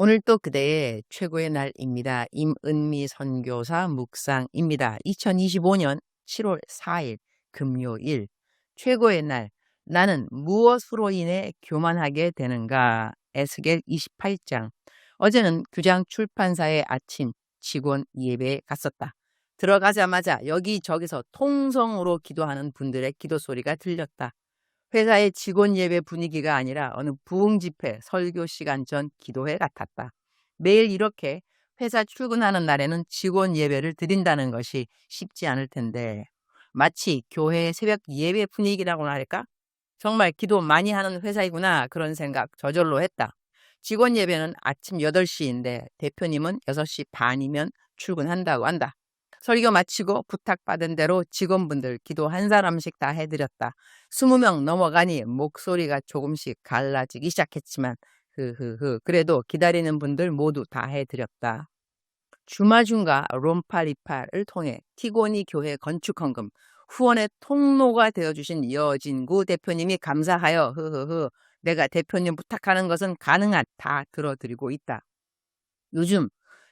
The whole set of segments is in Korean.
오늘 또 그대의 최고의 날입니다. 임은미 선교사 묵상입니다. 2025년 7월 4일 금요일 최고의 날 나는 무엇으로 인해 교만하게 되는가 에스겔 28장 어제는 규장 출판사의 아침 직원 예배에 갔었다. 들어가자마자 여기저기서 통성으로 기도하는 분들의 기도 소리가 들렸다. 회사의 직원 예배 분위기가 아니라 어느 부흥 집회 설교 시간 전 기도회 같았다. 매일 이렇게 회사 출근하는 날에는 직원 예배를 드린다는 것이 쉽지 않을 텐데 마치 교회의 새벽 예배 분위기라고나 할까? 정말 기도 많이 하는 회사이구나 그런 생각 저절로 했다. 직원 예배는 아침 8시인데 대표님은 6시 반이면 출근한다고 한다. 설교 마치고 부탁받은 대로 직원분들 기도 한 사람씩 다 해드렸다. 20명 넘어가니 목소리가 조금씩 갈라지기 시작했지만 흐흐흐 그래도 기다리는 분들 모두 다 해드렸다. 주마중과 롬팔이팔을 통해 티고니 교회 건축 헌금 후원의 통로가 되어주신 여진구 대표님이 감사하여 흐흐흐 내가 대표님 부탁하는 것은 가능한 다 들어드리고 있다. 요즘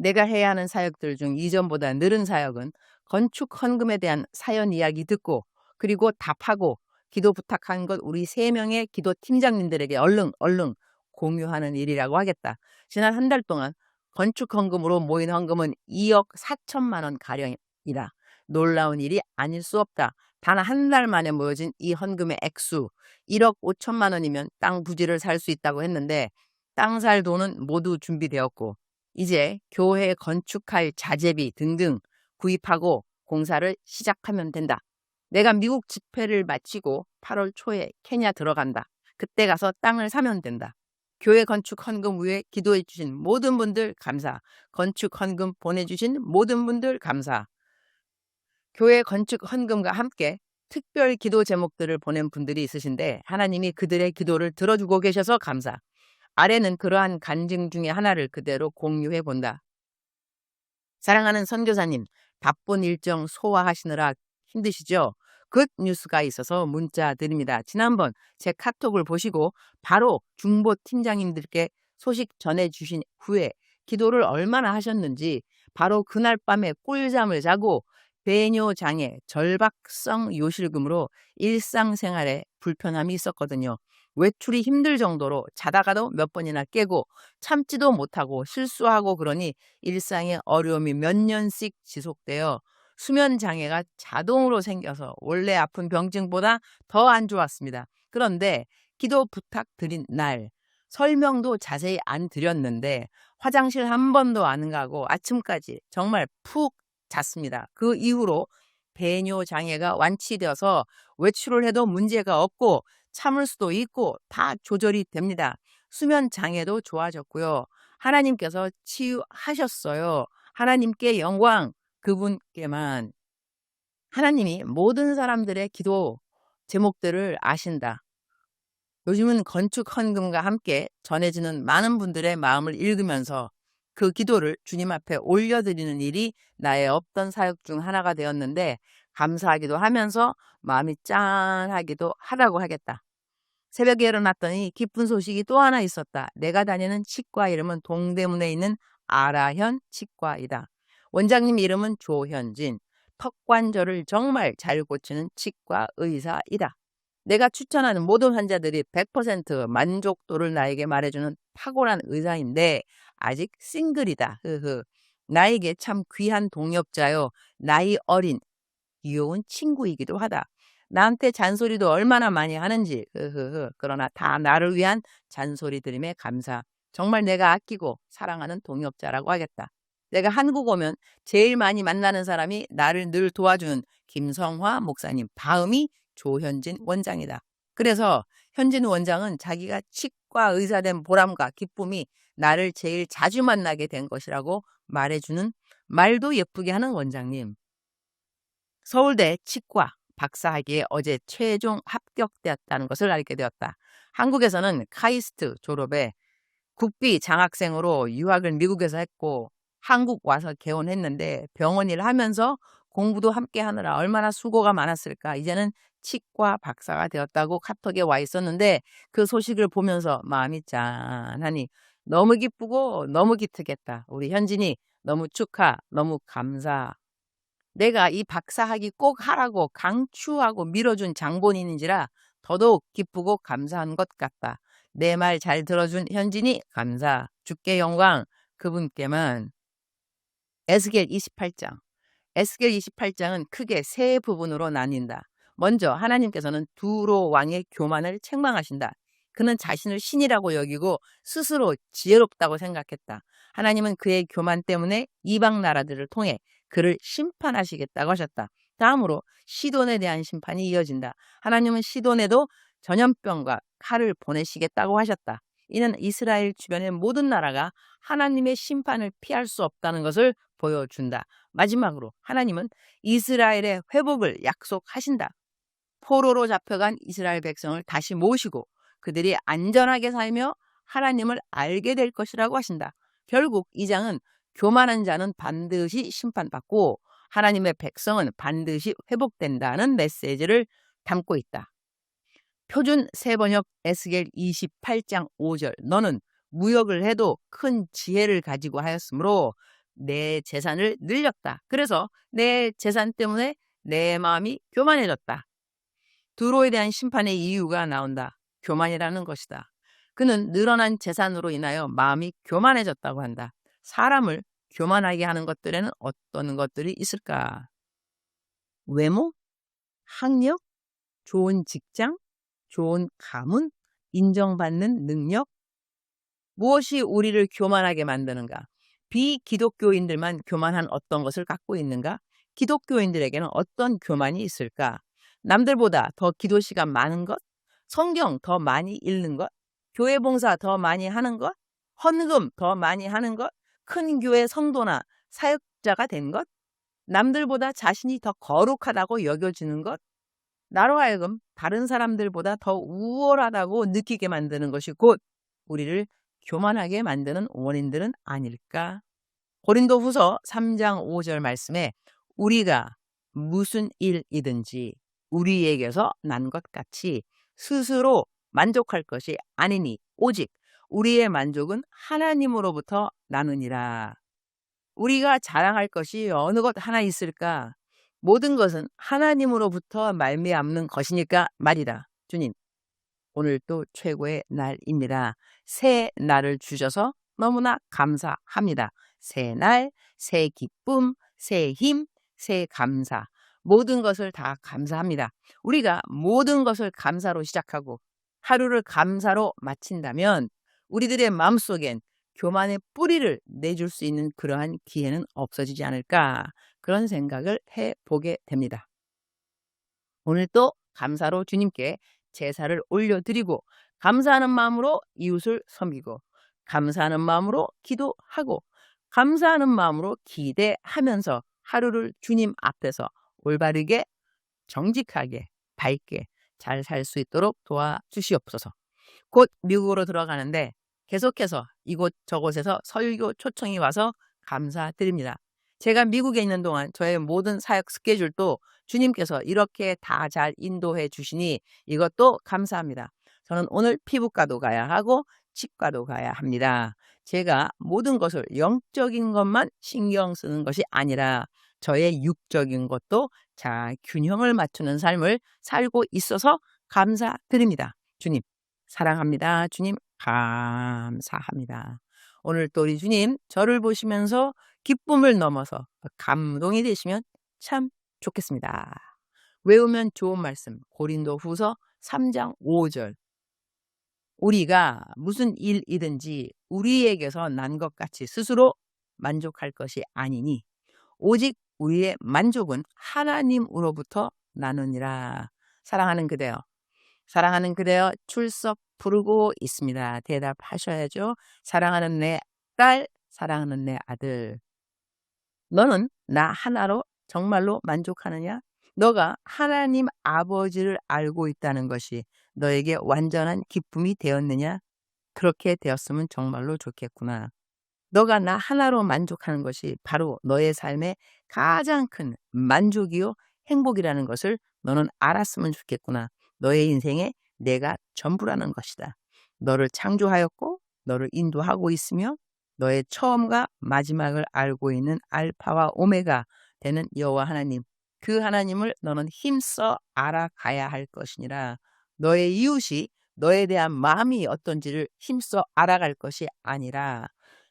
내가 해야 하는 사역들 중 이전보다 늘은 사역은 건축 헌금에 대한 사연 이야기 듣고 그리고 답하고 기도 부탁한 것 우리 세 명의 기도 팀장님들에게 얼른 얼른 공유하는 일이라고 하겠다. 지난 한 달 동안 건축 헌금으로 모인 헌금은 2억 4천만 원 가량이다. 놀라운 일이 아닐 수 없다. 단 한 달 만에 모여진 이 헌금의 액수 1억 5천만 원이면 땅 부지를 살 수 있다고 했는데 땅 살 돈은 모두 준비되었고 이제 교회 건축할 자재비 등등 구입하고 공사를 시작하면 된다. 내가 미국 집회를 마치고 8월 초에 케냐 들어간다. 그때 가서 땅을 사면 된다. 교회 건축 헌금 위에 기도해 주신 모든 분들 감사. 건축 헌금 보내주신 모든 분들 감사. 교회 건축 헌금과 함께 특별 기도 제목들을 보낸 분들이 있으신데 하나님이 그들의 기도를 들어주고 계셔서 감사. 아래는 그러한 간증 중에 하나를 그대로 공유해 본다. 사랑하는 선교사님, 바쁜 일정 소화하시느라 힘드시죠? 굿 뉴스가 있어서 문자 드립니다. 지난번 제 카톡을 보시고 바로 중보 팀장님들께 소식 전해주신 후에 기도를 얼마나 하셨는지 바로 그날 밤에 꿀잠을 자고 배뇨 장애, 절박성 요실금으로 일상생활에 불편함이 있었거든요. 외출이 힘들 정도로 자다가도 몇 번이나 깨고 참지도 못하고 실수하고 그러니 일상의 어려움이 몇 년씩 지속되어 수면 장애가 자동으로 생겨서 원래 아픈 병증보다 더 안 좋았습니다. 그런데 기도 부탁드린 날 설명도 자세히 안 드렸는데 화장실 한 번도 안 가고 아침까지 정말 푹 잤습니다. 그 이후로 배뇨 장애가 완치되어서 외출을 해도 문제가 없고 참을 수도 있고 다 조절이 됩니다. 수면 장애도 좋아졌고요. 하나님께서 치유하셨어요. 하나님께 영광 그분께만 하나님이 모든 사람들의 기도 제목들을 아신다. 요즘은 건축 헌금과 함께 전해지는 많은 분들의 마음을 읽으면서 그 기도를 주님 앞에 올려드리는 일이 나의 없던 사역 중 하나가 되었는데 감사하기도 하면서 마음이 짠하기도 하다고 하겠다. 새벽에 일어났더니 기쁜 소식이 또 하나 있었다. 내가 다니는 치과 이름은 동대문에 있는 아라현 치과이다. 원장님 이름은 조현진. 턱관절을 정말 잘 고치는 치과 의사이다. 내가 추천하는 모든 환자들이 100% 만족도를 나에게 말해주는 탁월한 의사인데 아직 싱글이다. 흐흐. 나에게 참 귀한 동역자요. 나이 어린 귀여운 친구이기도 하다. 나한테 잔소리도 얼마나 많이 하는지. 흐흐흐. 그러나 다 나를 위한 잔소리들임에 감사. 정말 내가 아끼고 사랑하는 동역자라고 하겠다. 내가 한국 오면 제일 많이 만나는 사람이 나를 늘 도와준 김성화 목사님, 다음이 조현진 원장이다. 그래서 현진 원장은 자기가 치과 의사된 보람과 기쁨이 나를 제일 자주 만나게 된 것이라고 말해주는 말도 예쁘게 하는 원장님. 서울대 치과 박사학위에 어제 최종 합격되었다는 것을 알게 되었다. 한국에서는 카이스트 졸업에 국비 장학생으로 유학을 미국에서 했고 한국 와서 개원했는데 병원 일 하면서 공부도 함께 하느라 얼마나 수고가 많았을까. 이제는 치과 박사가 되었다고 카톡에 와 있었는데 그 소식을 보면서 마음이 짠하니 너무 기쁘고 너무 기특했다. 우리 현진이 너무 축하, 너무 감사. 내가 이 박사학위 꼭 하라고 강추하고 밀어준 장본인인지라 더더욱 기쁘고 감사한 것 같다. 내 말 잘 들어준 현진이 감사. 주께 영광 그분께만. 에스겔 28장. 에스겔 28장은 크게 세 부분으로 나뉜다. 먼저 하나님께서는 두로 왕의 교만을 책망하신다. 그는 자신을 신이라고 여기고 스스로 지혜롭다고 생각했다. 하나님은 그의 교만 때문에 이방 나라들을 통해 그를 심판하시겠다고 하셨다. 다음으로 시돈에 대한 심판이 이어진다. 하나님은 시돈에도 전염병과 칼을 보내시겠다고 하셨다. 이는 이스라엘 주변의 모든 나라가 하나님의 심판을 피할 수 없다는 것을 보여준다. 마지막으로 하나님은 이스라엘의 회복을 약속하신다. 포로로 잡혀간 이스라엘 백성을 다시 모시고 그들이 안전하게 살며 하나님을 알게 될 것이라고 하신다. 결국 이 장은 교만한 자는 반드시 심판받고 하나님의 백성은 반드시 회복된다는 메시지를 담고 있다. 표준 세번역 에스겔 28장 5절 너는 무역을 해도 큰 지혜를 가지고 하였으므로 내 재산을 늘렸다. 그래서 내 재산 때문에 내 마음이 교만해졌다. 두로에 대한 심판의 이유가 나온다. 교만이라는 것이다. 그는 늘어난 재산으로 인하여 마음이 교만해졌다고 한다. 사람을 교만하게 하는 것들에는 어떤 것들이 있을까? 외모? 학력? 좋은 직장? 좋은 가문? 인정받는 능력? 무엇이 우리를 교만하게 만드는가? 비기독교인들만 교만한 어떤 것을 갖고 있는가? 기독교인들에게는 어떤 교만이 있을까? 남들보다 더 기도 시간 많은 것? 성경 더 많이 읽는 것? 교회 봉사 더 많이 하는 것? 헌금 더 많이 하는 것? 큰 교회 성도나 사역자가 된 것? 남들보다 자신이 더 거룩하다고 여겨지는 것? 나로 하여금 다른 사람들보다 더 우월하다고 느끼게 만드는 것이 곧 우리를 교만하게 만드는 원인들은 아닐까? 고린도 후서 3장 5절 말씀에 우리가 무슨 일이든지 우리에게서 난 것 같이 스스로 만족할 것이 아니니 오직 우리의 만족은 하나님으로부터 나누니라. 우리가 자랑할 것이 어느 것 하나 있을까? 모든 것은 하나님으로부터 말미암는 것이니까 말이다. 주님, 오늘 또 최고의 날입니다. 새 날을 주셔서 너무나 감사합니다. 새 날, 새 기쁨, 새 힘, 새 감사. 모든 것을 다 감사합니다. 우리가 모든 것을 감사로 시작하고 하루를 감사로 마친다면 우리들의 마음속엔 교만의 뿌리를 내줄 수 있는 그러한 기회는 없어지지 않을까 그런 생각을 해보게 됩니다. 오늘 또 감사로 주님께 제사를 올려드리고 감사하는 마음으로 이웃을 섬기고 감사하는 마음으로 기도하고 감사하는 마음으로 기대하면서 하루를 주님 앞에서 올바르게 정직하게 밝게 잘 살 수 있도록 도와주시옵소서. 곧 미국으로 들어가는데 계속해서 이곳 저곳에서 설교 초청이 와서 감사드립니다. 제가 미국에 있는 동안 저의 모든 사역 스케줄도 주님께서 이렇게 다 잘 인도해 주시니 이것도 감사합니다. 저는 오늘 피부과도 가야 하고 치과도 가야 합니다. 제가 모든 것을 영적인 것만 신경 쓰는 것이 아니라 저의 육적인 것도 잘 균형을 맞추는 삶을 살고 있어서 감사드립니다. 주님, 사랑합니다. 주님, 감사합니다. 오늘 또 우리 주님, 저를 보시면서 기쁨을 넘어서 감동이 되시면 참 좋겠습니다. 외우면 좋은 말씀, 고린도 후서 3장 5절. 우리가 무슨 일이든지 우리에게서 난 것 같이 스스로 만족할 것이 아니니 오직 우리의 만족은 하나님으로부터 나누니라. 사랑하는 그대여. 사랑하는 그대여 출석 부르고 있습니다. 대답하셔야죠. 사랑하는 내 딸, 사랑하는 내 아들. 너는 나 하나로 정말로 만족하느냐? 너가 하나님 아버지를 알고 있다는 것이 너에게 완전한 기쁨이 되었느냐? 그렇게 되었으면 정말로 좋겠구나. 너가 나 하나로 만족하는 것이 바로 너의 삶의 가장 큰 만족이요 행복이라는 것을 너는 알았으면 좋겠구나. 너의 인생에 내가 전부라는 것이다. 너를 창조하였고 너를 인도하고 있으며 너의 처음과 마지막을 알고 있는 알파와 오메가 되는 여호와 하나님 그 하나님을 너는 힘써 알아가야 할 것이니라 너의 이웃이 너에 대한 마음이 어떤지를 힘써 알아갈 것이 아니라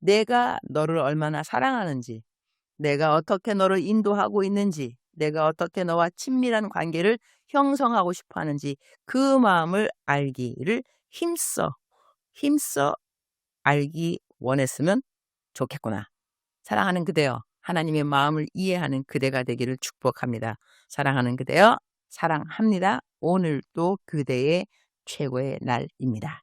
내가 너를 얼마나 사랑하는지 내가 어떻게 너를 인도하고 있는지 내가 어떻게 너와 친밀한 관계를 형성하고 싶어 하는지 그 마음을 알기를 힘써 힘써 알기 원했으면 좋겠구나. 사랑하는 그대여, 하나님의 마음을 이해하는 그대가 되기를 축복합니다. 사랑하는 그대여, 사랑합니다. 오늘도 그대의 최고의 날입니다.